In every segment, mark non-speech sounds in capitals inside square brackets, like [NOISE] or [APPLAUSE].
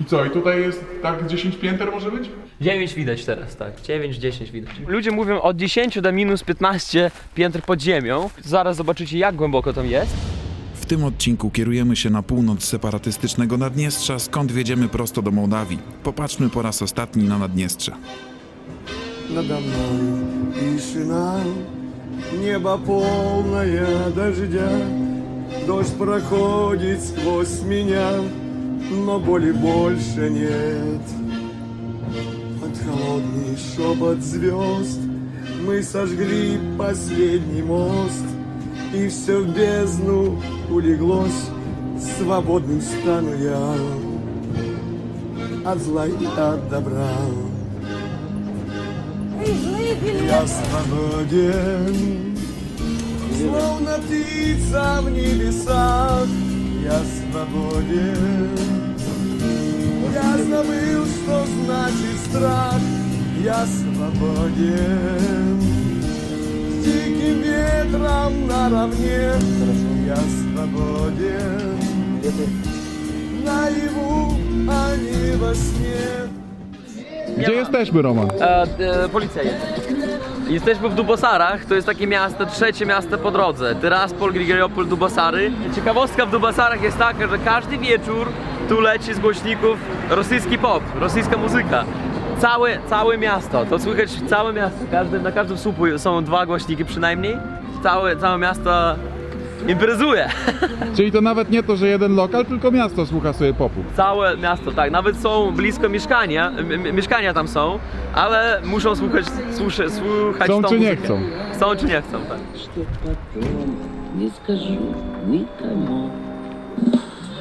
I co, i tutaj jest tak 10 pięter może być? 9 widać teraz, tak. 9, 10 widać. Ludzie mówią od 10 do minus 15 piętr pod ziemią. Zaraz zobaczycie jak głęboko tam jest. W tym odcinku kierujemy się na północ separatystycznego Naddniestrza, skąd wjedziemy prosto do Mołdawii. Popatrzmy po raz ostatni na Naddniestrze. Надо мной тишина, небо полное дождя. Дождь проходит сквозь меня, но боли больше нет. Под холодный шепот звезд мы сожгли последний мост, и все в бездну улеглось, свободным стану я от зла и от добра. Я свободен, словно птица в небесах. страх. Я свободен, с диким ветром наравне. Я свободен, наяву, а не во сне. Gdzie jesteśmy, Roman? E, e, policja jest. Jesteśmy w Dubosarach, to jest takie miasto, trzecie miasto po drodze. Tyraspol, Grigoriopol, Dubosary. Ciekawostka w Dubosarach jest taka, że każdy wieczór tu leci z głośników rosyjski pop, rosyjska muzyka. Całe, całe miasto, to słychać całe miasto. Każdy, na każdym słupu są dwa głośniki przynajmniej. Całe, całe miasto imprezuje. [LAUGHS] Czyli to nawet nie to, że jeden lokal, tylko miasto słucha sobie popu. Całe miasto, tak. Nawet są blisko mieszkania, m- m- mieszkania tam są, ale muszą słuchać, słucha, słuchać Chcą tą czy nie muzykę. chcą? Chcą czy nie chcą, tak. что потом не скажу никому.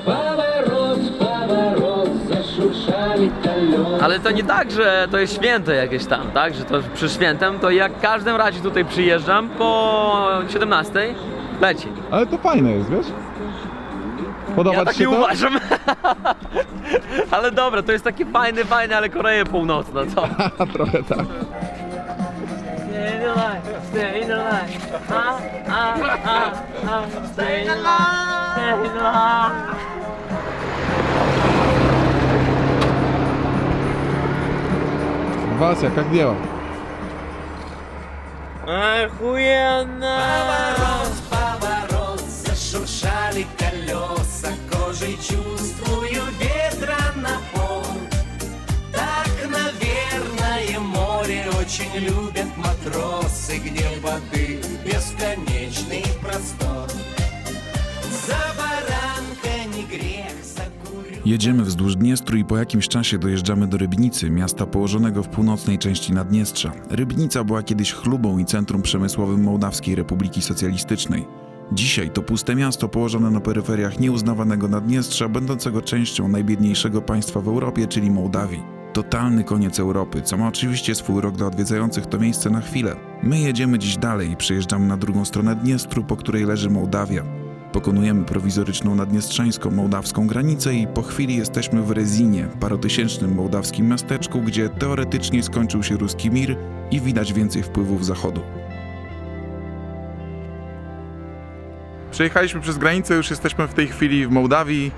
Поворот, Ale to nie tak, że to jest święto jakieś tam, tak? Że to przy świętem, to jak każdym razie tutaj przyjeżdżam po 17 leci. Ale to fajne jest, wiesz? Podoba Ja ci tak się nie to? uważam. [LAUGHS] ale dobra, to jest takie fajne, fajne, ale Koreja Północna, co? [LAUGHS] A trochę tak. Stay alive, stay alive. Ah, ah, ah, ah, stay alive, stay alive. Wasja, jak działa? Охуенно! поворот, зашуршали колеса, кожей чувствую ветра напор. Так, наверное, море очень любят матросы, где воды Jedziemy wzdłuż Dniestru i po jakimś czasie dojeżdżamy do Rybnicy, miasta położonego w północnej części Naddniestrza. Rybnica była kiedyś chlubą i centrum przemysłowym Mołdawskiej Republiki Socjalistycznej. Dzisiaj to puste miasto położone na peryferiach nieuznawanego Naddniestrza, będącego częścią najbiedniejszego państwa w Europie, czyli Mołdawii. Totalny koniec Europy, co ma oczywiście swój rok dla odwiedzających to miejsce na chwilę. My jedziemy dziś dalej i przyjeżdżamy na drugą stronę Dniestru, po której leży Mołdawia. Pokonujemy prowizoryczną naddniestrzańską mołdawską granicę i po chwili jesteśmy w Rezinie, parotysięcznym mołdawskim miasteczku, gdzie teoretycznie skończył się ruski mir i widać więcej wpływów zachodu. Przejechaliśmy przez granicę, już jesteśmy w tej chwili w Mołdawii.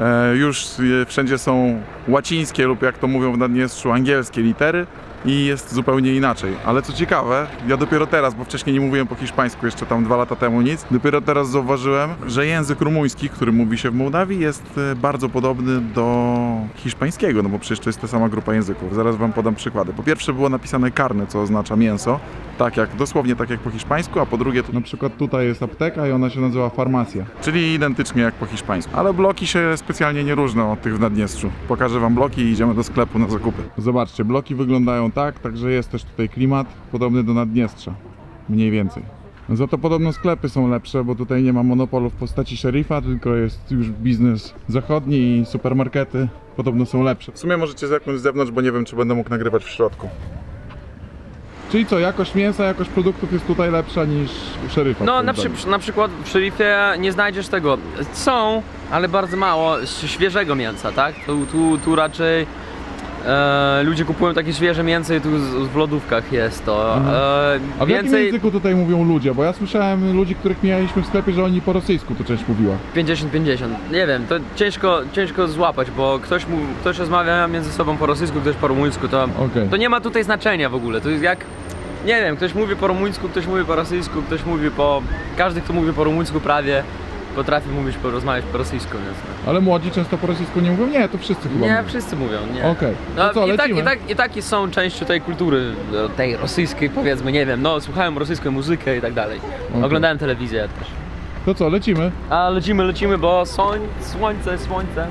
E, już wszędzie są łacińskie lub jak to mówią w Naddniestrzu, angielskie litery i jest zupełnie inaczej. Ale co ciekawe, ja dopiero teraz, bo wcześniej nie mówiłem po hiszpańsku, jeszcze tam dwa lata temu nic, dopiero teraz zauważyłem, że język rumuński, który mówi się w Mołdawii jest e, bardzo podobny do hiszpańskiego, no bo przecież to jest ta sama grupa języków. Zaraz wam podam przykłady. Po pierwsze było napisane carne, co oznacza mięso, tak jak, dosłownie tak jak po hiszpańsku, a po drugie na przykład tutaj jest apteka i ona się nazywa farmacja. Czyli identycznie jak po hiszpańsku. Ale bloki się specjalnie nie różnią od tych w Naddniestrzu. Pokażę wam bloki i idziemy do sklepu na zakupy. Zobaczcie, bloki wyglądają tak, także jest też tutaj klimat podobny do Naddniestrza. Mniej więcej. Za to podobno sklepy są lepsze, bo tutaj nie ma monopolu w postaci szeryfa, tylko jest już biznes zachodni i supermarkety podobno są lepsze. W sumie możecie zerknąć z zewnątrz, bo nie wiem, czy będę mógł nagrywać w środku. Czyli co, jakość mięsa, jakość produktów jest tutaj lepsza niż u szeryfa? No na, przy, na przykład w szerifie nie znajdziesz tego. Są, ale bardzo mało świeżego mięsa, tak? Tu, tu, tu raczej E, ludzie kupują takie świeże mięso i tu z, w lodówkach jest to. Mhm. E, A w jakim więcej języku tutaj mówią ludzie? Bo ja słyszałem ludzi, których mieliśmy w sklepie, że oni po rosyjsku to część mówiła. 50-50. Nie wiem, to ciężko, ciężko złapać, bo ktoś, mu, ktoś rozmawia między sobą po rosyjsku, ktoś po rumuńsku, to, Okej. to nie ma tutaj znaczenia w ogóle. To jest jak, nie wiem, ktoś mówi po rumuńsku, ktoś mówi po rosyjsku, ktoś mówi po... Każdy, kto mówi po rumuńsku prawie, potrafi mówić, po, rozmawiać po rosyjsku, więc... no. Ale młodzi często po rosyjsku nie mówią? Nie, to wszyscy chyba Nie, mówią. wszyscy mówią, nie. Okej. No, co, i, tak, lecimy? i, tak, I takie są częścią tej kultury, e, tej rosyjskiej powiedzmy, nie wiem, no słuchałem rosyjską muzykę i tak dalej. Okej. Oglądałem telewizję też. To co, lecimy? A lecimy, lecimy, bo słoń, słońce, słońce.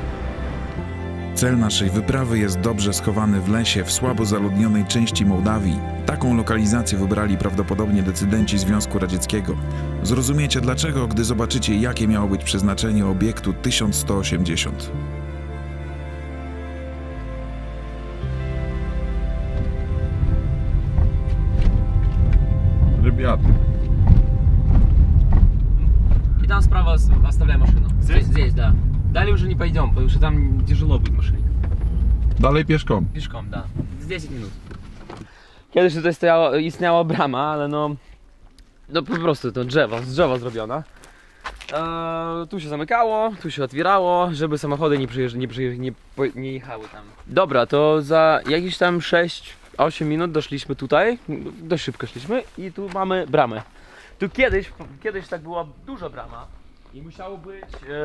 Cel naszej wyprawy jest dobrze schowany w lesie w słabo zaludnionej części Mołdawii. Taką lokalizację wybrali prawdopodobnie decydenci Związku Radzieckiego. Zrozumiecie dlaczego, gdy zobaczycie, jakie miało być przeznaczenie obiektu 1180. Rybiady. И там справа с- оставляй машину. Здесь? Здесь, да. Далее уже не пойдем, потому что там тяжело будет машине. Dalej pieszką. Pieszką, da. Z 10 minut. Kiedyś tutaj stojało, istniała brama, ale no... No po prostu to drzewo, z drzewa zrobiona. Eee, tu się zamykało, tu się otwierało, żeby samochody nie, przyjeżdż- nie, przyjeżdż- nie, po- nie jechały tam. Dobra, to za jakieś tam 6-8 minut doszliśmy tutaj, dość szybko szliśmy i tu mamy bramę. Tu kiedyś, kiedyś tak była duża brama i musiał być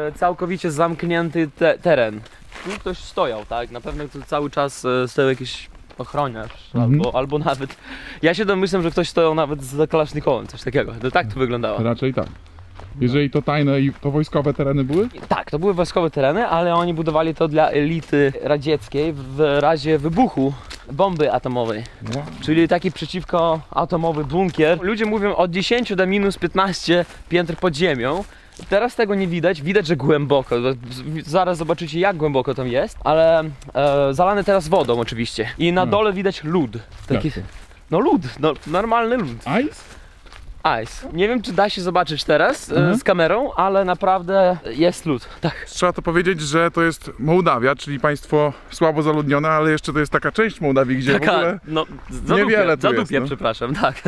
e, całkowicie zamknięty te, teren. Tu ktoś stojał, tak? Na pewno tu cały czas e, stał jakiś ochroniarz Mhm. albo, albo nawet... Ja się domyślam, że ktoś stojął nawet z kalasznikowym, coś takiego. To tak to wyglądało. Raczej tak. Jeżeli to tajne i to wojskowe tereny były? Tak, to były wojskowe tereny, ale oni budowali to dla elity radzieckiej w razie wybuchu bomby atomowej. Czyli taki przeciwko atomowy bunkier. Ludzie mówią od 10 do minus 15 piętr pod ziemią. Teraz tego nie widać, widać, że głęboko. Zaraz zobaczycie jak głęboko tam jest, ale e, zalane teraz wodą oczywiście. I na No. dole widać lód. Taki, no lód, no, normalny lód. Ice? Ice. Nie wiem czy da się zobaczyć teraz e, Mhm. z kamerą, ale naprawdę jest lód. Tak. Trzeba to powiedzieć, że to jest Mołdawia, czyli państwo słabo zaludnione, ale jeszcze to jest taka część Mołdawii, gdzie w ogóle... no, zadupie, niewiele tu zadupie, jest, no. przepraszam, [LAUGHS] tak.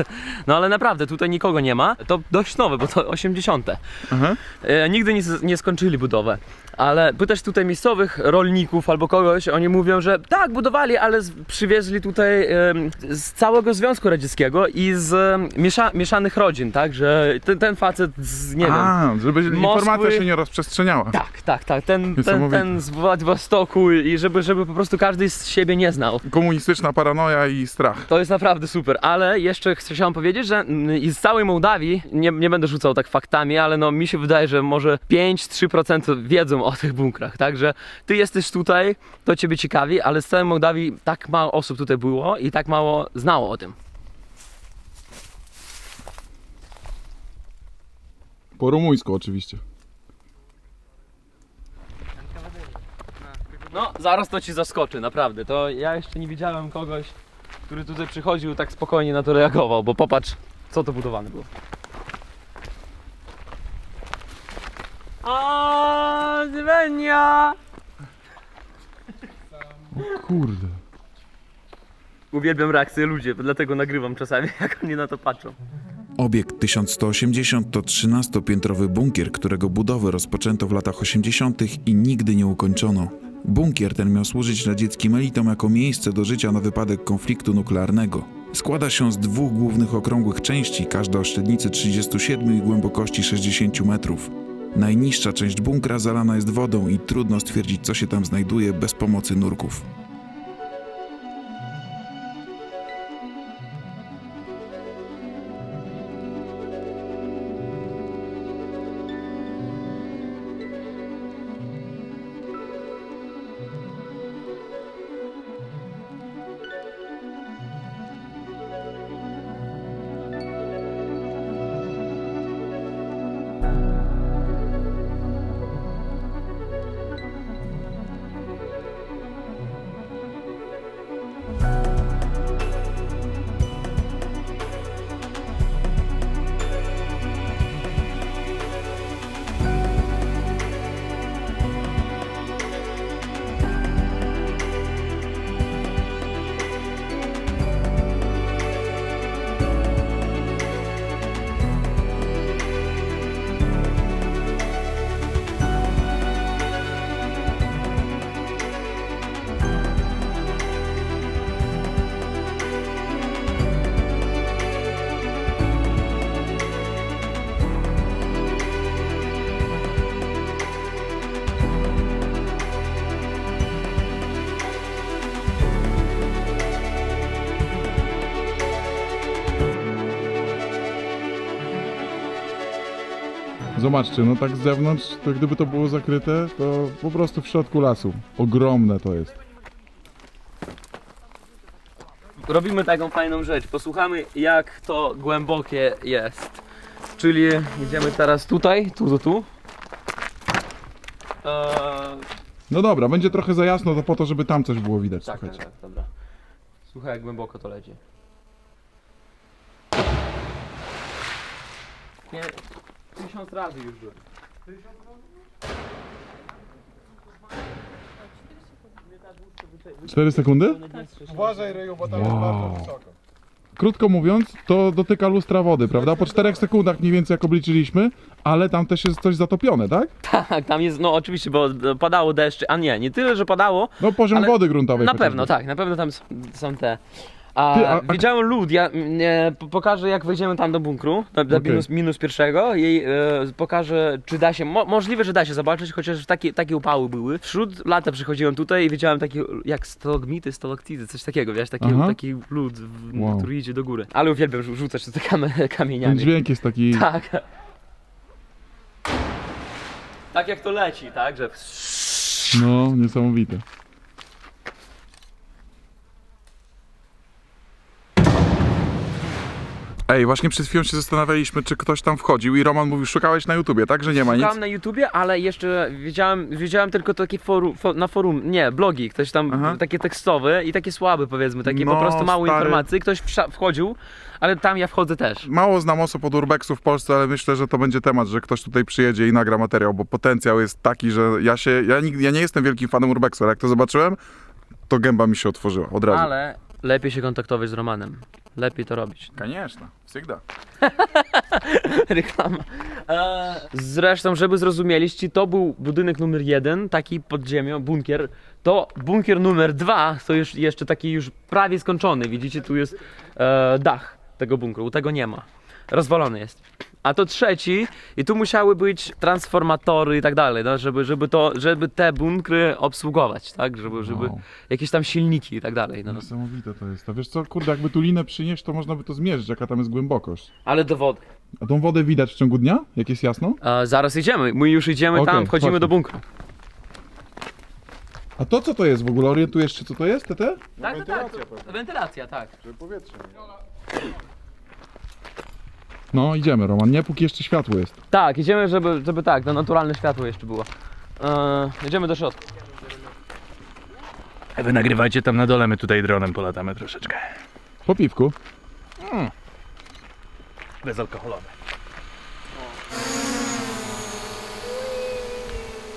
No ale naprawdę, tutaj nikogo nie ma. To dość nowe, bo to 80. Aha. E, nigdy nie, nie skończyli budowę. Ale pytasz tutaj miejscowych rolników albo kogoś, oni mówią, że tak, budowali, ale z, przywieźli tutaj z całego Związku Radzieckiego i z miesza, mieszanych rodzin, tak, że ten, ten facet z, nie wiem, A, żeby Moskwy- informacja się nie rozprzestrzeniała. tak, tak, tak, ten, ten, ten z Władywostoku i żeby, żeby po prostu każdy z siebie nie znał. Komunistyczna paranoja i strach. To jest naprawdę super, ale jeszcze chciałem powiedzieć, że mm, i z całej Mołdawii, nie, nie będę rzucał tak faktami, ale no mi się wydaje, że może 5-3% wiedzą o tych bunkrach, także ty jesteś tutaj, to ciebie ciekawi, ale z całej Mołdawii tak mało osób tutaj było i tak mało znało o tym. Po rumuńsku oczywiście. No, zaraz to ci zaskoczy, naprawdę, to ja jeszcze nie widziałem kogoś, który tutaj przychodził tak spokojnie na to reagował, bo popatrz, co to budowane było. A, Zwenia! Kurde. Uwielbiam reakcje ludzi, dlatego nagrywam czasami, [LAUGHS] jak oni na to patrzą. Obiekt 1180 to 13-piętrowy bunkier, którego budowę rozpoczęto w latach 80. i nigdy nie ukończono. Bunkier ten miał służyć radzieckim elitom jako miejsce do życia na wypadek konfliktu nuklearnego. Składa się z dwóch głównych okrągłych części, każda o średnicy 37 i głębokości 60 metrów. Najniższa część bunkra zalana jest wodą i trudno stwierdzić, co się tam znajduje bez pomocy nurków. Zobaczcie, no tak z zewnątrz, to gdyby to było zakryte, to po prostu w środku lasu. Ogromne to jest. Robimy taką fajną rzecz. Posłuchamy jak to głębokie jest. Czyli idziemy teraz tutaj, tu do tu. Eee, No dobra, będzie trochę za jasno, to po to, żeby tam coś było widać, tak, tak, słuchajcie. tak, dobra. Słuchaj jak głęboko to leci. Nie, tysiąc razy już byłem. 4 sekundy? Uważaj, Ryju, bo tam jest bardzo wysoko. Krótko mówiąc, to dotyka lustra wody, prawda? Po 4 sekundach mniej więcej jak obliczyliśmy, ale tam też jest coś zatopione, tak? Tak, tam jest, no oczywiście, bo padało deszcz, a nie, nie tyle, że padało, No poziom Ale wody gruntowej. Na chociażby. pewno, tak, na pewno tam są te. A, Ty, a- a- widziałem lód, ja po- pokażę jak wejdziemy tam do bunkru, do, do Okej. minus, minus pierwszego i e, pokażę czy da się, mo, możliwe, że da się zobaczyć, chociaż takie, takie upały były. Wśród lata przychodziłem tutaj i widziałem takie jak stalagmity, stalaktidy, coś takiego, wiesz, taki, Aha. taki lód, w, Wow. który idzie do góry. Ale uwielbiam rzu- rzucać te kam- Ten kamieniami. dźwięk jest taki... Tak. Tak jak to leci, tak, że... No, niesamowite. Ej, właśnie przed chwilą się zastanawialiśmy, czy ktoś tam wchodził i Roman mówił, szukałeś na YouTubie, tak? Że nie ma nic? Szukałem na YouTubie, ale jeszcze widziałem, widziałem tylko takie forum, fo, na forum, nie, blogi, ktoś tam, Aha. takie tekstowe i takie słabe powiedzmy, takie No, po prostu mało stary. informacji, ktoś wchodził, ale tam ja wchodzę też. Mało znam osób od Urbexu w Polsce, ale myślę, że to będzie temat, że ktoś tutaj przyjedzie i nagra materiał, bo potencjał jest taki, że ja się, ja, ja nie jestem wielkim fanem Urbexu, ale jak to zobaczyłem, to gęba mi się otworzyła od razu. Ale lepiej się kontaktować z Romanem, lepiej to robić. Конечно, всегда. [LAUGHS] Reklama. Eee, zresztą, żeby zrozumieliście, to był budynek numer jeden, taki pod ziemią, bunkier. To bunkier numer dwa, to już jeszcze taki już prawie skończony. Widzicie, tu jest e, dach tego bunkru, tego nie ma. Rozwalony jest. A to trzeci i tu musiały być transformatory i tak dalej, no, żeby, żeby, to, żeby te bunkry obsługować, tak? Żeby, żeby Wow. jakieś tam silniki i tak dalej. No. Niesamowite to jest. A wiesz co, kurde, jakby tu linę przynieść, to można by to zmierzyć, jaka tam jest głębokość. Ale do wody. A tą wodę widać w ciągu dnia? Jak jest jasno? E, zaraz idziemy, my już idziemy Okej, tam, wchodzimy chodźmy. do bunkru. A to co to jest w ogóle? Orientujesz się co to jest, TT? Tak, tak, tak. to- Wentylacja, tak. No idziemy Roman, nie? Póki jeszcze światło jest. Tak, idziemy, żeby, żeby tak, to naturalne światło jeszcze było. Eee, idziemy do środka. Wy nagrywajcie tam na dole, my tutaj dronem polatamy troszeczkę. Po piwku. Bezalkoholowe.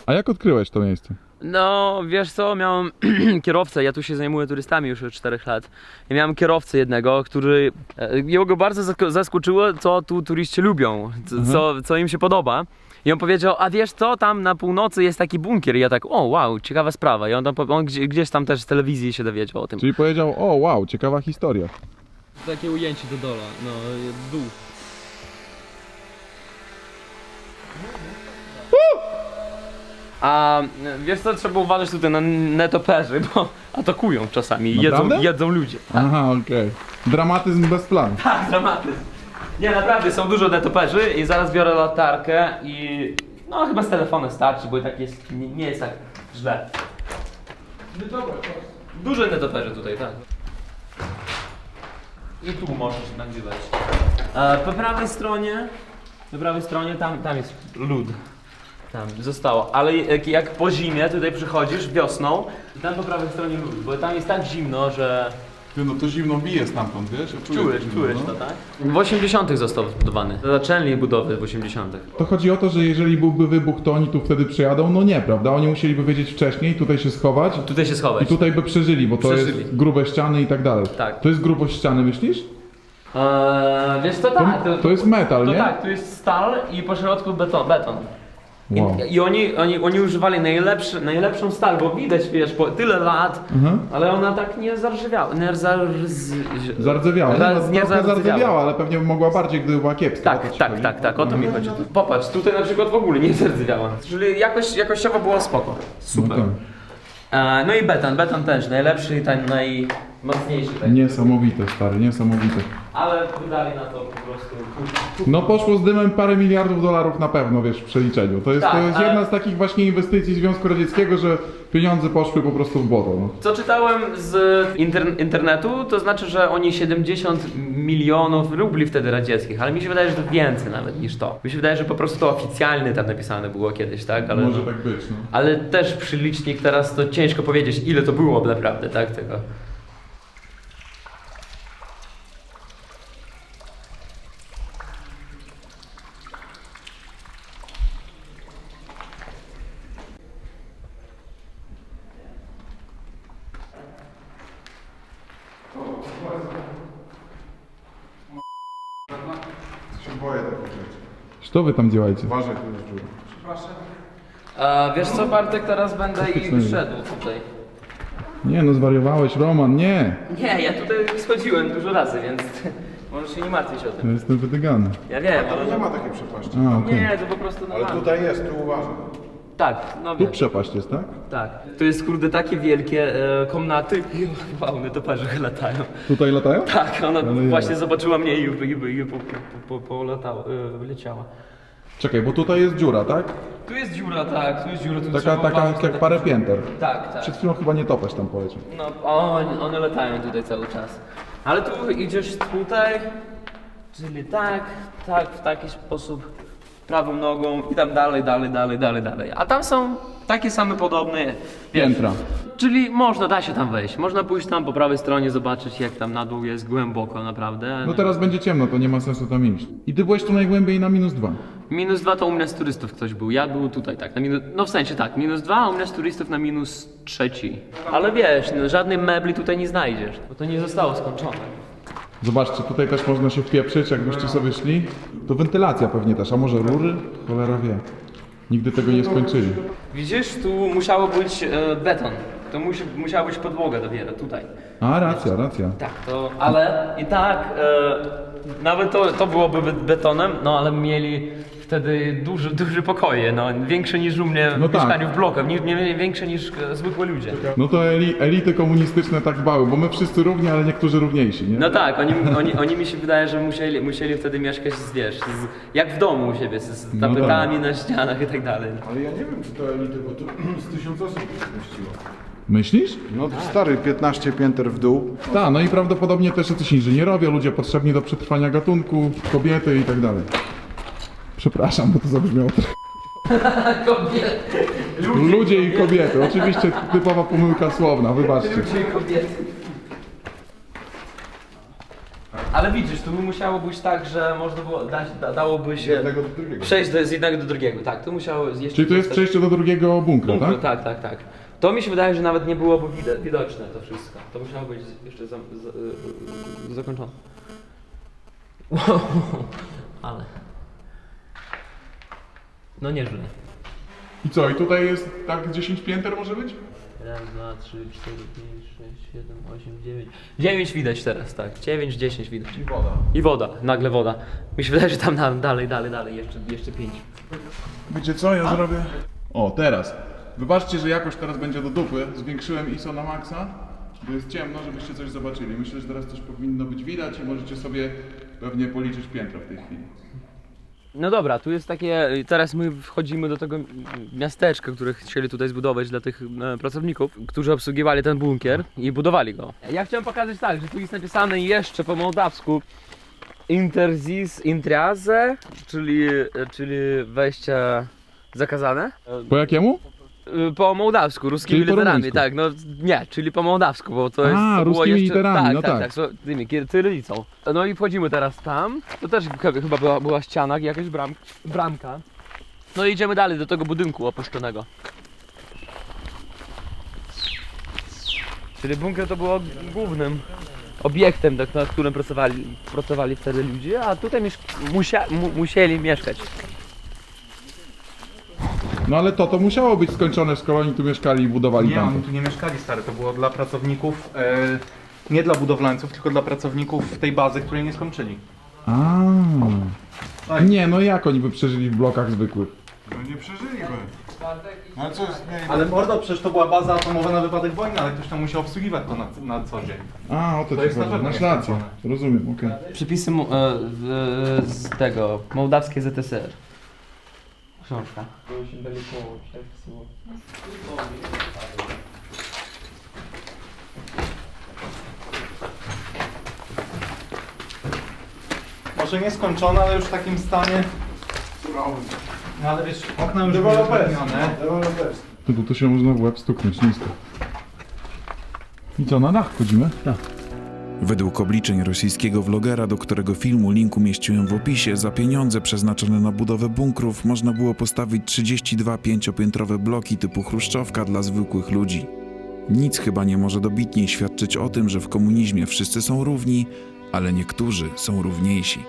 A jak odkryłeś to miejsce? No, wiesz co, miałem [CLEARS THROAT] kierowcę, ja tu się zajmuję turystami już od 4 lat. I miałem kierowcę jednego, który, e, jego bardzo zasko- zaskoczyło, co tu turyści lubią, co, co, co im się podoba. I on powiedział, a wiesz co, tam na północy jest taki bunkier. I ja tak, o wow, ciekawa sprawa. I on, tam, on gdzie- gdzieś tam też z telewizji się dowiedział o tym. Czyli powiedział, o wow, ciekawa historia. Takie ujęcie do dola, no, dół. A wiesz co, trzeba uważać tutaj na netoperzy, bo atakują czasami i jedzą, Naprawdę? jedzą ludzie. Aha, okej. Dramatyzm bez planu. Tak, dramatyzm. Nie, naprawdę, są dużo netoperzy i zaraz biorę latarkę i no chyba z telefonem starczy, bo i tak jest, nie, nie jest tak źle. Duże netoperzy tutaj, tak. I tu możesz nagrywać. E, po prawej stronie, po prawej stronie tam, tam jest lód. Tam zostało, ale jak, jak po zimie tutaj przychodzisz wiosną, i tam po prawej stronie lód, bo tam jest tak zimno, że Ty, no to zimno bije stamtąd, wiesz? Ja czuję Czujesz, zimno, czujesz no. to, tak? W 80 został zbudowany. Zaczęli budowę w 80 To chodzi o to, że jeżeli byłby wybuch, to oni tu wtedy przyjadą? No nie, prawda? Oni musieliby wiedzieć wcześniej, tutaj się schować Tutaj się i schować. tutaj by przeżyli, bo to Przeżyli. jest grube ściany i tak dalej. Tak. To jest grubość ściany, myślisz? Eee, wiesz co, To, tak. to jest metal, to nie? tak, tu jest stal i po środku beton. beton. I, Wow. I oni, oni, oni używali najlepszy, najlepszą stal, bo widać, wiesz, po tyle lat, Mhm. ale ona tak nie zarżywiała. Nie zarz... Zardzewiała. Za- no, nie zardzewiała. zardzewiała, ale pewnie mogła bardziej, gdyby była kiepska. Tak, tak, chodzi? tak, tak, o to mi chodzi. Popatrz, tutaj na przykład w ogóle nie zardzewiała. Czyli jakoś, jakościowo było spoko. Super. No tak. No i beton, beton też najlepszy i ten najmocniejszy. Tak. Niesamowite, stary, niesamowite. Ale wydali na to po prostu... No poszło z dymem parę miliardów dolarów na pewno, wiesz, w przeliczeniu. To jest, Tak, to jest ale- jedna z takich właśnie inwestycji Związku Radzieckiego, że pieniądze poszły po prostu w błoto. No. Co czytałem z inter- internetu, to znaczy, że oni 70 milionów rubli wtedy radzieckich, ale mi się wydaje, że to więcej nawet niż to. Mi się wydaje, że po prostu to oficjalnie tam napisane było kiedyś, tak? Ale, Może tak być, no. ale też przy licznik teraz to ciężko powiedzieć, ile to było naprawdę, tak? Tego. się boję takich rzeczy. Co wy tam działacie? Uważaj, tu jest dziura. A wiesz co, Bartek, teraz będę i Faktycznie. szedł tutaj. Nie no, zwariowałeś, Roman, nie! Nie, ja tutaj schodziłem dużo razy, więc [LAUGHS] możesz się nie martwić o tym. Ja jestem wydygany. Ja wiem, ale... Nie ma takiej przepaści. A, okej. Nie, to po prostu Ale normalne. tutaj jest, tu uważam. Tak, no Tu wiem. przepaść jest, tak? Tak. To jest kurde takie wielkie e, komnaty. Wow, one to parze latają. Tutaj latają? Tak, ona ja. właśnie zobaczyła mnie i, i, i po, po, po, polatało, e, leciała. Czekaj, bo tutaj jest dziura, tak? Tu jest dziura, tak, tu jest dziura. Tu Taka, trzeba taka jak parę pięter. Tak, tak. Przed chwilą chyba nie topesz tam poleciał. No, one, one latają tutaj cały czas. Ale tu idziesz tutaj, czyli tak, tak, w taki sposób, prawą nogą i tam dalej, dalej, dalej, dalej, dalej. A tam są takie same podobne Piętra. Czyli można, da się tam wejść. Można pójść tam po prawej stronie, zobaczyć jak tam na dół jest głęboko naprawdę. No teraz będzie ciemno, to nie ma sensu tam iść. I ty byłeś tu najgłębiej na minus dwa. Minus dwa to u mnie z turystów ktoś był. Ja był tutaj, tak. Na minus, no w sensie tak, minus dwa, a u mnie z turystów na minus trzeci. Ale wiesz, no, żadnej mebli tutaj nie znajdziesz, bo to nie zostało skończone. Zobaczcie, tutaj też można się wpieprzyć, jakbyście sobie szli. To wentylacja pewnie też, a może rury? Cholera wie. Nigdy tego nie skończyli. Widzisz, tu musiało być e, beton. To musi, musiała być podłoga dopiero tutaj. A, racja, racja. Tak, to, ale i tak, e, nawet to, to byłoby be- betonem, no ale mieli wtedy duże, duże pokoje, no większe niż u mnie w No tak. mieszkaniu w blokach, nie, nie większe niż e, zwykłe ludzie. No to eli, elity komunistyczne tak dbały, bo my wszyscy równi, ale niektórzy równiejsi, nie? No tak, oni, oni, oni mi się wydaje, że musieli, musieli wtedy mieszkać z, wiesz, z, jak w domu u siebie, z, z No tapetami na ścianach i tak dalej. Ale ja nie wiem, czy to elity, bo tu [CLEARS THROAT] z tysiąc osób się zmieściło. Myślisz? No stary, 15 pięter w dół. Tak, no i prawdopodobnie też jacyś inżynierowie, ludzie potrzebni do przetrwania gatunku, kobiety i tak dalej. Przepraszam, bo to zabrzmiało trochę. [LAUGHS] Ludzie i kobiety. Oczywiście typowa pomyłka słowna, wybaczcie. Ludzie i kobiety. Ale widzisz, tu by musiało być tak, że można było, dać, da, dałoby się Jednego do drugiego. przejść do, z jednego do drugiego, tak, to musiało jeszcze... Czyli to jest przejście do drugiego bunkra, Bunkru, tak? tak, tak, tak. To mi się wydaje, że nawet nie byłoby wide- widoczne to wszystko. To musiało być jeszcze za, za, y, zakończone. [LAUGHS] Ale... No nieźle. I co, i tutaj jest tak 10 pięter może być? Raz, dwa, trzy, cztery, pięć, sześć, siedem, osiem, dziewięć. Dziewięć widać teraz, tak. Dziewięć, dziesięć widać. I woda. I woda, nagle woda. Mi się wydaje, że tam na, dalej, dalej, dalej, jeszcze, jeszcze pięć. Wiecie co ja zrobię? O, teraz. Wybaczcie, że jakoś teraz będzie do dupy. Zwiększyłem ISO na maksa, bo jest ciemno, żebyście coś zobaczyli. Myślę, że teraz coś powinno być widać i możecie sobie pewnie policzyć piętro w tej chwili. No dobra, tu jest takie, teraz my wchodzimy do tego miasteczka, które chcieli tutaj zbudować dla tych e, pracowników, którzy obsługiwali ten bunkier i budowali go. Ja chciałem pokazać tak, że tu jest napisane jeszcze po mołdawsku Interzis Intriaze, czyli, e, czyli wejście zakazane. Po jakiemu? Y, Po mołdawsku, ruskimi Czyli po literami, rumuńsku. tak, no nie, czyli po mołdawsku, bo to A, jest. to było ruskimi jeszcze, literami, tak, no tak, tak. tak, tak, tymi cyrylicą. No i wchodzimy teraz tam, to też ch- chyba była, była ściana, jakaś bram, bramka. No i idziemy dalej do tego budynku opuszczonego. Czyli bunkier to było głównym obiektem, tak, na którym pracowali, pracowali wtedy ludzie, a tutaj miesz- musia, mu, musieli mieszkać. No ale to, to musiało być skończone, skoro oni tu mieszkali i budowali Nie, oni tamto. tu nie mieszkali stary, to było dla pracowników, e, nie dla budowlańców, tylko dla pracowników tej bazy, której nie skończyli. A. Nie, no jak oni by przeżyli w blokach zwykłych? No nie przeżyliby. No ale co jest? Nie, Ale mordo, przecież to była baza atomowa na wypadek wojny, ale ktoś tam musiał obsługiwać to na, na co dzień. A, o to, To ci jest na chodzi. pewno Masz rację. Rozumiem, okej. Przepisy mu- e, w- z tego, mołdawskie ZSR. Książka. Może nie skończone, ale już w takim stanie. No ale wiesz, okna już były wypełnione. Deweloperski. Tu, tu się można w łeb stuknąć nisko. I co, na dach chodzimy? Tak. Według obliczeń rosyjskiego vlogera, do którego filmu link umieściłem w opisie, za pieniądze przeznaczone na budowę bunkrów można było postawić 32 pięciopiętrowe bloki typu chruszczowka dla zwykłych ludzi. Nic chyba nie może dobitniej świadczyć o tym, że w komunizmie wszyscy są równi, ale niektórzy są równiejsi.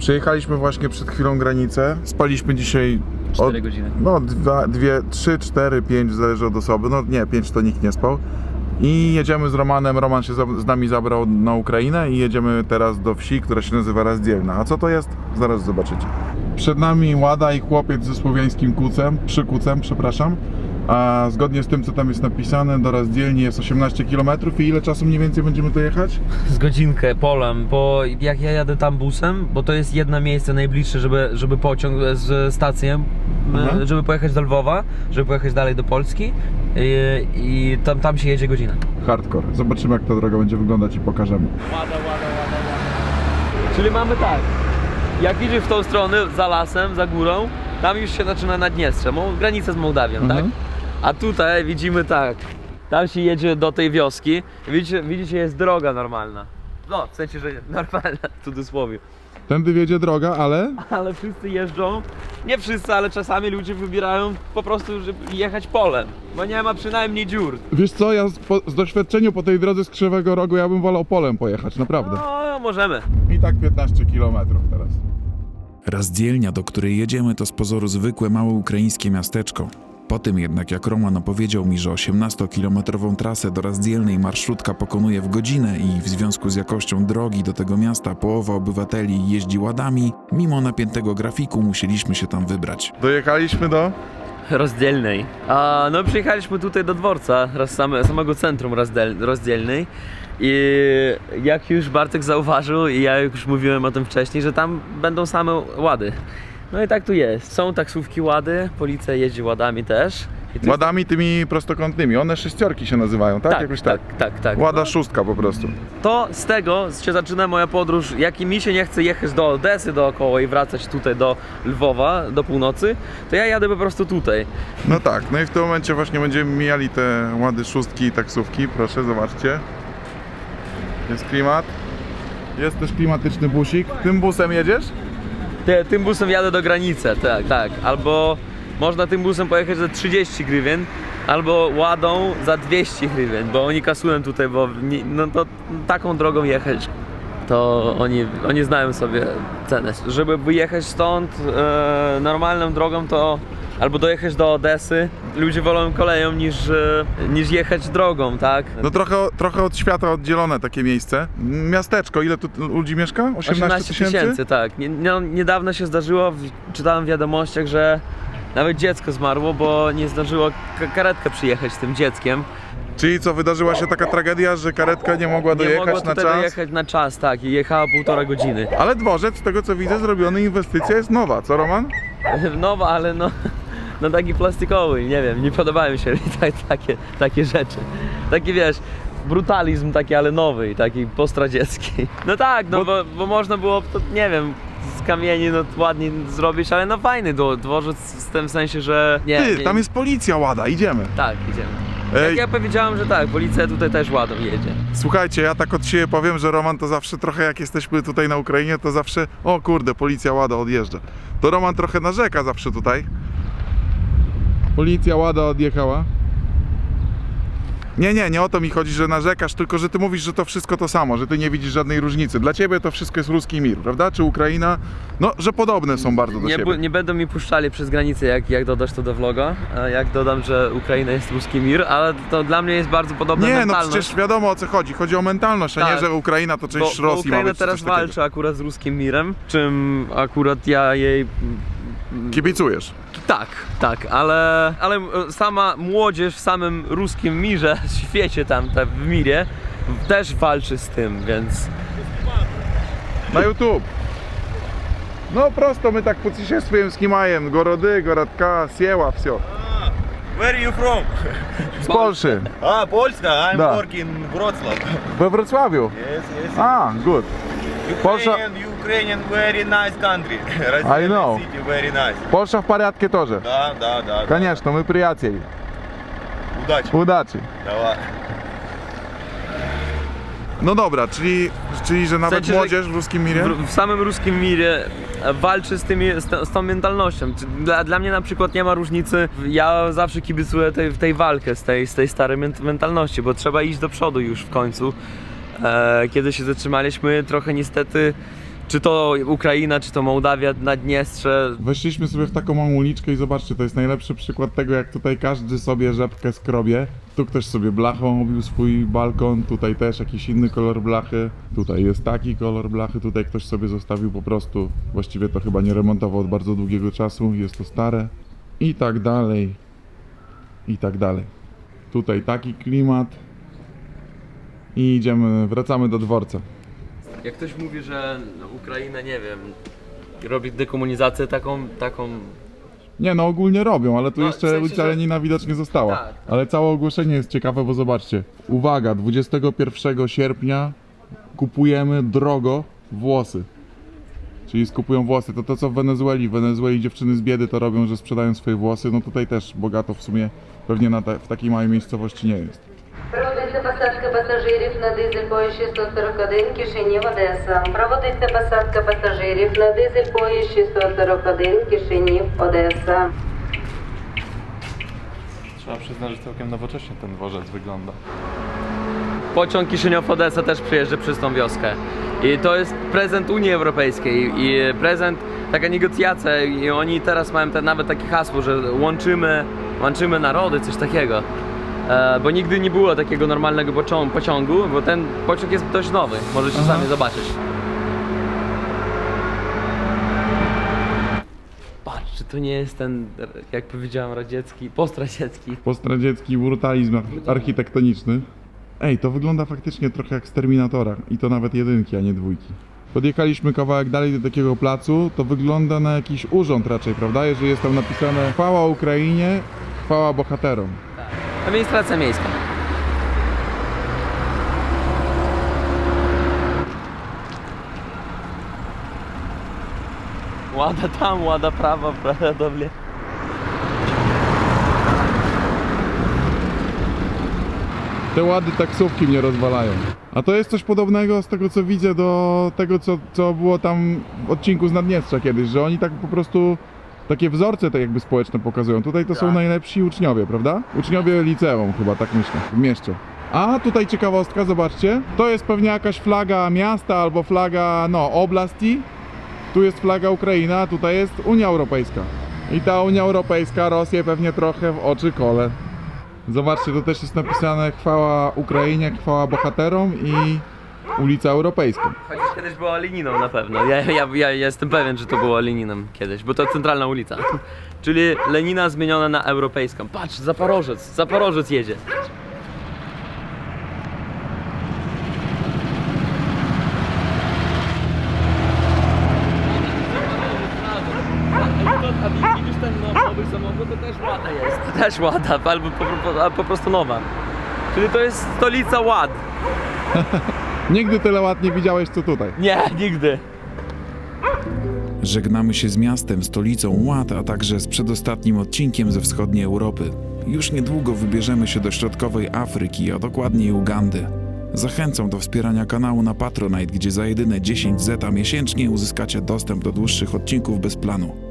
Przejechaliśmy właśnie przed chwilą granicę. Spaliśmy dzisiaj. 4 godziny. No, dwa, dwie, trzy, cztery, pięć, zależy od osoby. No nie, pięć to nikt nie spał. I jedziemy z Romanem. Roman się z nami zabrał na Ukrainę i jedziemy teraz do wsi, która się nazywa Razdzielna. A co to jest? Zaraz zobaczycie. Przed nami Łada i chłopiec ze słowiańskim kucem, przykucem, przepraszam. A zgodnie z tym, co tam jest napisane, do Razdzielni jest 18 km i ile czasu mniej więcej będziemy tu jechać? Z godzinkę polem, bo jak ja jadę tam busem, bo to jest jedno miejsce najbliższe, żeby, żeby pociąg z stacją, Mhm. e, żeby pojechać do Lwowa, żeby pojechać dalej do Polski i, i tam, tam się jedzie godzinę. Hardcore. Zobaczymy, jak ta droga będzie wyglądać i pokażemy. Czyli mamy tak, jak idziesz w tą stronę, za lasem, za górą, tam już się zaczyna Naddniestrze, granica z Mołdawią, Mhm. tak? A tutaj widzimy tak, tam się jedzie do tej wioski, widzicie, widzicie jest droga normalna. No, w sensie, że [LAUGHS] normalna, w cudzysłowie. Tędy wiedzie droga, ale Ale wszyscy jeżdżą, nie wszyscy, ale czasami ludzie wybierają po prostu, żeby jechać polem, bo nie ma przynajmniej dziur. Wiesz co, ja z, po, z doświadczeniu po tej drodze z Krzywego Rogu ja bym wolał polem pojechać, naprawdę. No, możemy. I tak 15 km teraz. Razdzielnia, do której jedziemy, to z pozoru zwykłe małe ukraińskie miasteczko. Po tym jednak, jak Roman opowiedział mi, że 18-kilometrową trasę do Razdzielnej marszrutka pokonuje w godzinę i w związku z jakością drogi do tego miasta połowa obywateli jeździ ładami, mimo napiętego grafiku musieliśmy się tam wybrać. Dojechaliśmy do... rozdzielnej. A, no przyjechaliśmy tutaj do dworca, raz same, samego centrum rozdel, rozdzielnej i jak już Bartek zauważył i ja już mówiłem o tym wcześniej, że tam będą same łady. No i tak tu jest. Są taksówki łady, policja jeździ ładami też. I tu Ładami tymi prostokątnymi. One sześciorki się nazywają, tak? tak, Jakoś tak, tak. tak, tak. Łada szóstka po prostu. To z tego się zaczyna moja podróż, jak i mi się nie chce jechać do Odesy dookoła i wracać tutaj do Lwowa, do północy, to ja jadę po prostu tutaj. No tak, no i w tym momencie właśnie będziemy mijali te łady szóstki i taksówki. Proszę, zobaczcie. Jest klimat. Jest też klimatyczny busik. Tym busem jedziesz? Ty, tym busem jadę do granicy, tak, tak. Albo można tym busem pojechać za 30 grywien, albo ładą za 200 grywien, bo oni kasują tutaj, bo nie, no to taką drogą jechać, to oni, oni znają sobie cenę. Żeby wyjechać stąd e, normalną drogą, to albo dojechać do Odesy, ludzie wolą koleją niż, e, niż jechać drogą, tak? No trochę, trochę od świata oddzielone takie miejsce. Miasteczko, ile tu ludzi mieszka? 18 18 tysięcy, tak. Nie, no, niedawno się zdarzyło, w- czytałem w wiadomościach, że nawet dziecko zmarło, bo nie zdążyło ka- karetka przyjechać z tym dzieckiem. Czyli co, wydarzyła się taka tragedia, że karetka nie mogła Nie dojechać mogła na czas? dojechać na czas, tak, i jechała półtora godziny. Ale dworzec, z tego co widzę, zrobiony inwestycja jest nowa, co Roman? [LAUGHS] Nowa, ale no, no taki plastikowy, nie wiem, nie podobają mi się tak, takie, takie rzeczy. Taki wiesz, brutalizm taki, ale nowy, taki postradziecki. No tak, no bo, bo można było, to, nie wiem, z kamieni no ładnie zrobić, ale no fajny dwo- dworzec w tym sensie, że... Nie, Ty, nie, tam jest policja łada, idziemy. Tak, idziemy. Jak ja powiedziałem, że tak, policja tutaj też ładą jedzie. Słuchajcie, ja tak od siebie powiem, że Roman to zawsze trochę jak jesteśmy tutaj na Ukrainie, to zawsze, o kurde, policja łada odjeżdża. To Roman trochę narzeka zawsze tutaj. Policja łada odjechała. Nie, nie, nie o to mi chodzi, że narzekasz, tylko że ty mówisz, że to wszystko to samo, że ty nie widzisz żadnej różnicy. Dla ciebie to wszystko jest ruski mir, prawda? Czy Ukraina? No, że podobne są bardzo do Nie, siebie. nie będą mi puszczali przez granicę, jak, jak dodasz to do vloga, a jak dodam, że Ukraina jest ruski mir, ale to dla mnie jest bardzo podobna Nie, no mentalność. przecież wiadomo o co chodzi. Chodzi o mentalność, a nie, Tak. że Ukraina to bo, część bo Rosji ma Ukraina być czy teraz coś takiego. walczy akurat z ruskim mirem, czym akurat ja jej Kibicujesz. Tak, tak, ale, ale e, sama młodzież w samym ruskim mirze, [LAUGHS] świecie tam, te- w mirie, też walczy z tym, więc На YouTube. No prosto my tak путешествуем с Нимаем. Городы, городка, села, все. Where are you from? Z Polszy. А, Польska, I'm Да. working in Wrocław. We Wrocławiu. Yes, yes. A, good. Polsza- Ukrainian, Ukrainian very nice country. I know. City very nice. Polsza в порядке тоже. Да, да, да. да. Конечно, мы приятели. Удачи. Удачи. Давай. No dobra, czyli, czyli że nawet Chcecie, że- młodzież w ruskim mirie? w, w samym ruskim mirie e, walczy z, tymi, z, tą- z tą mentalnością. Czy Dla, dla mnie na przykład nie ma różnicy, ja zawsze kibicuję tej, tej walkę z tej, z tej starej ment- mentalności, bo trzeba iść do przodu już w końcu. E, kiedy się zatrzymaliśmy, trochę niestety, czy to Ukraina, czy to Mołdawia, Naddniestrze, Weszliśmy sobie w taką małą uliczkę i zobaczcie, to jest najlepszy przykład tego, jak tutaj każdy sobie rzepkę skrobie. Tu ktoś sobie blachą obił swój balkon, tutaj też jakiś inny kolor blachy, tutaj jest taki kolor blachy, tutaj ktoś sobie zostawił po prostu, właściwie to chyba nie remontował od bardzo długiego czasu, jest to stare i tak dalej, i tak dalej. Tutaj taki klimat i idziemy, wracamy do dworca. Jak ktoś mówi, że Ukraina, nie wiem, robi dekomunizację taką, taką Nie, no ogólnie robią, ale tu No, jeszcze w sensie, ulica że- Lenina widocznie została. Tak. Ale całe ogłoszenie jest ciekawe, bo zobaczcie. Uwaga, 21 sierpnia kupujemy drogo włosy. Czyli skupują włosy. To to co w Wenezueli. W Wenezueli dziewczyny z biedy to robią, że sprzedają swoje włosy. No tutaj też bogato w sumie pewnie na te, w takiej małej miejscowości nie jest. Проводиться посадка пасажирів на дизель поїзд 641 Кишинів Одеса. Проводиться посадка пасажирів на дизель поїзд 641 Кишинів Одеса. Trzeba przyznać, że całkiem nowocześnie ten dworzec wygląda. Pociąg Kiszyniow-Odessa też przyjeżdża przez tą wioskę. I to jest prezent Unii Europejskiej i prezent, taka negocjacja i oni teraz mają te, nawet takie hasło, że łączymy, łączymy narody, coś takiego. E, bo nigdy nie było takiego normalnego pociągu, bo ten pociąg jest dość nowy, możecie sami zobaczyć. Patrz, czy to nie jest ten, jak powiedziałem, radziecki, postradziecki. Postradziecki brutalizm arch- architektoniczny. Ej, to wygląda faktycznie trochę jak z Terminatora. I to nawet jedynki, a nie dwójki. Podjechaliśmy kawałek dalej do takiego placu, to wygląda na jakiś urząd raczej, prawda? Jeżeli jest tam napisane chwała Ukrainie, chwała bohaterom. Administracja miejska. Łada tam, łada prawa, prawa do mnie. Te łady taksówki mnie rozwalają. A to jest coś podobnego z tego co widzę do tego co, co było tam w odcinku z Naddniestrza kiedyś, że oni tak po prostu takie wzorce tak jakby społeczne pokazują. Tutaj to są Tak. najlepsi uczniowie, prawda? Uczniowie liceum chyba, tak myślę, w mieście. A tutaj ciekawostka, zobaczcie. To jest pewnie jakaś flaga miasta albo flaga, no, oblasti. Tu jest flaga Ukraina, a tutaj jest Unia Europejska. I ta Unia Europejska Rosję pewnie trochę w oczy kole. Zobaczcie, to też jest napisane chwała Ukrainie, chwała bohaterom i ulica Europejska. Chociaż kiedyś była Leniną na pewno. Ja, ja, ja jestem pewien, że to było Leninem kiedyś, bo to centralna ulica. Czyli Lenina zmieniona na europejską. Patrz, Zaporożec, Zaporożec jedzie. Widzisz ten nowy samochód, to też łada jest. To też łada, albo po, po, po prostu nowa. Czyli to jest stolica ład. [LAUGHS] Nigdy tyle ładnie widziałeś co tutaj. Nie, nigdy. Żegnamy się z miastem, stolicą Ład, a także z przedostatnim odcinkiem ze wschodniej Europy. Już niedługo wybierzemy się do środkowej Afryki, a dokładniej Ugandy. Zachęcam do wspierania kanału na Patronite, gdzie za jedyne 10 zeta miesięcznie uzyskacie dostęp do dłuższych odcinków bez planu.